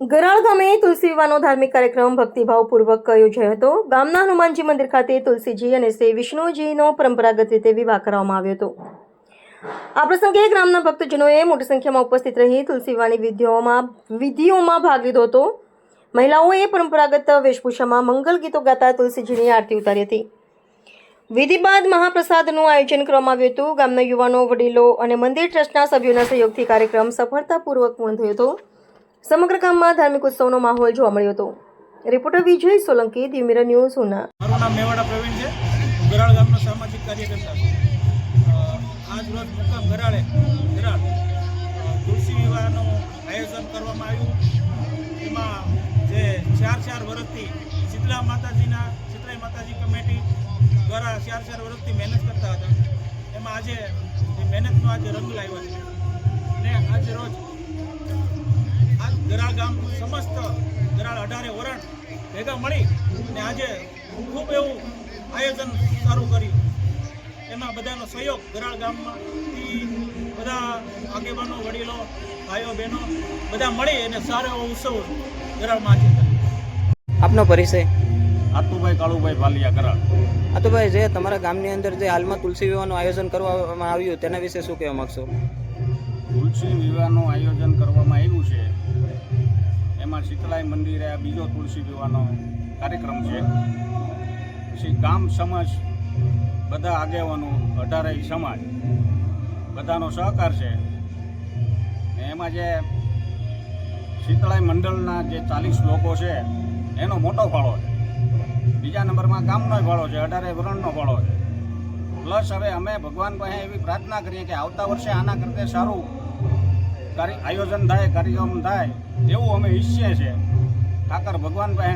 ગરાળ ગામે તુલસી વિવાહનો ધાર્મિક કાર્યક્રમ ભક્તિભાવપૂર્વક યોજાયો હતો. ગામના હનુમાનજી મંદિર ખાતે તુલસીજી અને શ્રી વિષ્ણુજીનો પરંપરાગત રીતે વિવાહ કરવામાં આવ્યો હતો. આ પ્રસંગે ગ્રામના ભક્તજનોએ મોટી સંખ્યામાં ઉપસ્થિત રહી તુલસી વિવાહની વિધિઓમાં વિધિઓમાં ભાગ લીધો હતો. મહિલાઓએ પરંપરાગત વેશભૂષામાં મંગલ ગીતો ગાતા તુલસીજીની આરતી ઉતારી હતી. વિધિ બાદ મહાપ્રસાદનું આયોજન કરવામાં આવ્યું હતું. ગામના યુવાનો, વડીલો અને મંદિર ટ્રસ્ટના સભ્યોના સહયોગથી કાર્યક્રમ સફળતાપૂર્વક પૂર્ણ થયો હતો. સમગ્ર ગામમાં ધાર્મિક ઉત્સવનો માહોલ જોવા મળ્યો હતો. Reporter Vijay Solanki Divya Mirror news, Una. મારું નામ મેવાડા પ્રવીણ છે. ગરાળ ગામનો સામાજિક કાર્યકર્તા આજ રોજ મુકામ ગરાળે ગરાળ તુલસી વિવાહનું આયોજન કરવામાં આવ્યું. એમાં જે ચાર ચાર વર્ષથી શીતલા માતાજીના, શીતલાઈ માતાજી કમિટી દ્વારા ચાર ચાર વર્ષથી મહેનત કરતા હતા. એમાં આજે મહેનતનો આજે રંગ લાવ્યો છે. ને આજ રોજ આ ગરાળ ગામ સમસ્ત ગરાળ અઢારે વરણ ભેગા મળી અને આજે ખૂબ એવું આયોજન સારું કર્યું. એમાં બધાનો સહયોગ ગરાળ ગામમાંથી બધા આગેવાનો વડીલો ભાઈઓ બહેનો બધા મળી અને સારો એવો ઉત્સવ ગરાળમાં આજે આપનો પરિચય? આતુભાઈ કાળુભાઈ ભાલિયા કરાળ આતુભાઈ જે તમારા ગામની અંદર જે હાલમાં તુલસી વિવાહનું આયોજન કરવામાં આવ્યું તેના વિશે શું કહેવા માગશો? તુલસી વિવાહનું આયોજન કરવામાં એમાં મંદિરે બીજો તુલસી વિવાહનો કાર્યક્રમ છે. પછી ગામ, સમાજ, બધા આગેવાનો, અઢારેય સમાજ, બધાનો સહકાર છે. એમાં જે શીતળાઈ મંડળના જે ચાલીસ લોકો છે, એનો મોટો ફાળો છે. બીજા નંબરમાં ગામનો ફાળો છે અઢારે વરણનો ફાળો છે. પ્લસ હવે અમે ભગવાન પાસે એવી પ્રાર્થના કરીએ કે આવતા વર્ષે આના કરતાં સારું આયોજન થાય કાર્યક્રમ થાય એવું અમે ઈચ્છીએ છીએ. ઠાકર ભગવાન પાસે